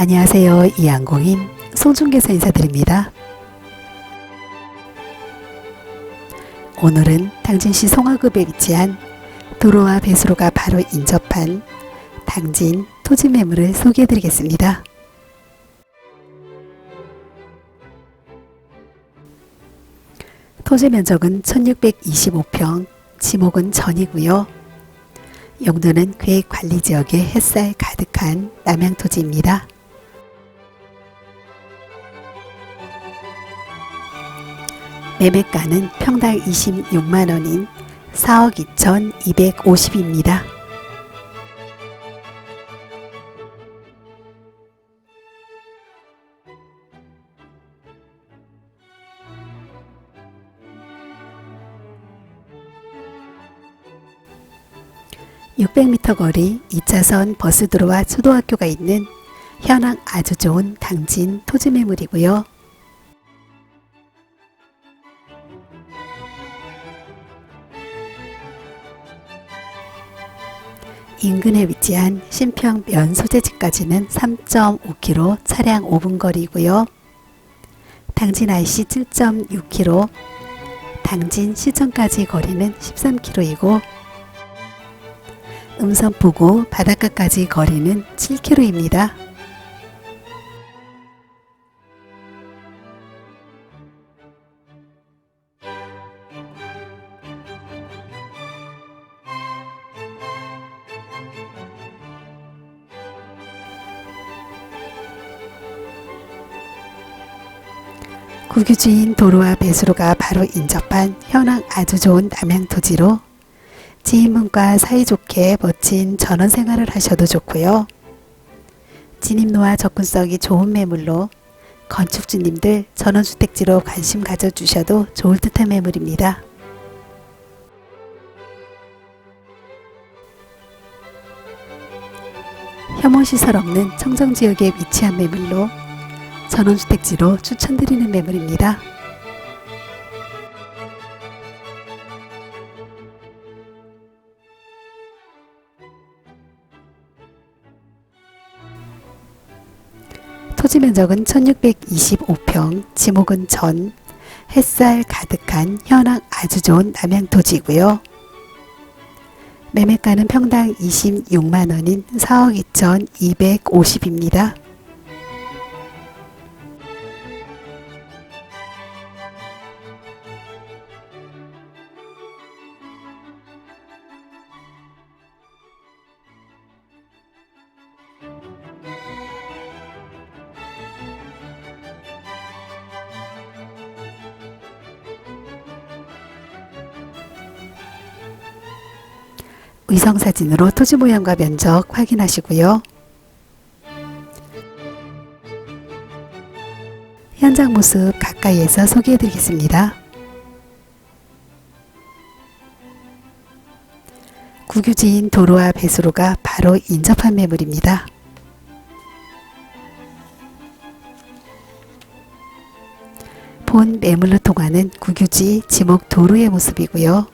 안녕하세요. 이양공인 송중계사 인사드립니다. 오늘은 당진시 송화급에 위치한 도로와 배수로가 바로 인접한 당진 토지 매물을 소개해 드리겠습니다. 토지 면적은 1625평, 지목은 전이고요. 용도는 계획 관리 지역의 햇살 가득한 남양 토지입니다. 매매가는 평당 26만 원인 4억 2,250입니다. (600m) 거리 2차선 버스도로와 초등학교가 있는 현황 아주 좋은 당진 토지 매물이고요. 인근에 위치한 신평 면 소재지까지는 3.5km 차량 5분 거리고요. 당진 IC 7.6km, 당진 시청까지 거리는 13km이고 음성 부구 바닷가까지 거리는 7km입니다. 국유지인 도로와 배수로가 바로 인접한 현황 아주 좋은 남양 토지로 지인분과 사이좋게 멋진 전원 생활을 하셔도 좋고요. 진입로와 접근성이 좋은 매물로 건축주님들 전원주택지로 관심 가져주셔도 좋을 듯한 매물입니다. 혐오시설 없는 청정지역에 위치한 매물로 전원주택지로 추천드리는 매물입니다. 토지 면적은 1625평, 지목은 전, 햇살 가득한 현황 아주 좋은 남양 토지이고요. 매매가는 평당 26만원인 4억 2,250입니다. 위성사진으로 토지 모양과 면적 확인하시고요. 현장 모습 가까이에서 소개해 드리겠습니다. 국유지인 도로와 배수로가 바로 인접한 매물입니다. 본 매물로 통하는 국유지 지목 도로의 모습이고요.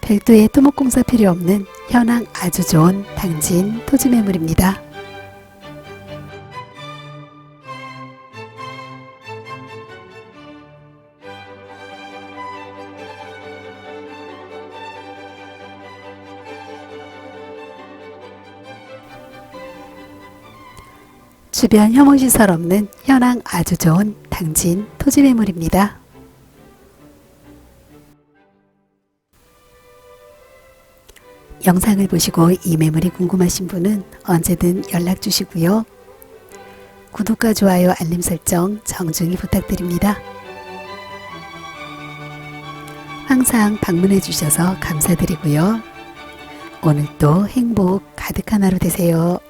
별도의 토목공사 필요 없는 현황 아주 좋은 당진 토지 매물입니다. 주변 혐오시설 없는 현황 아주 좋은 당진 토지 매물입니다. 영상을 보시고 이 매물이 궁금하신 분은 언제든 연락 주시고요. 구독과 좋아요 알림 설정 정중히 부탁드립니다. 항상 방문해 주셔서 감사드리고요. 오늘도 행복 가득한 하루 되세요.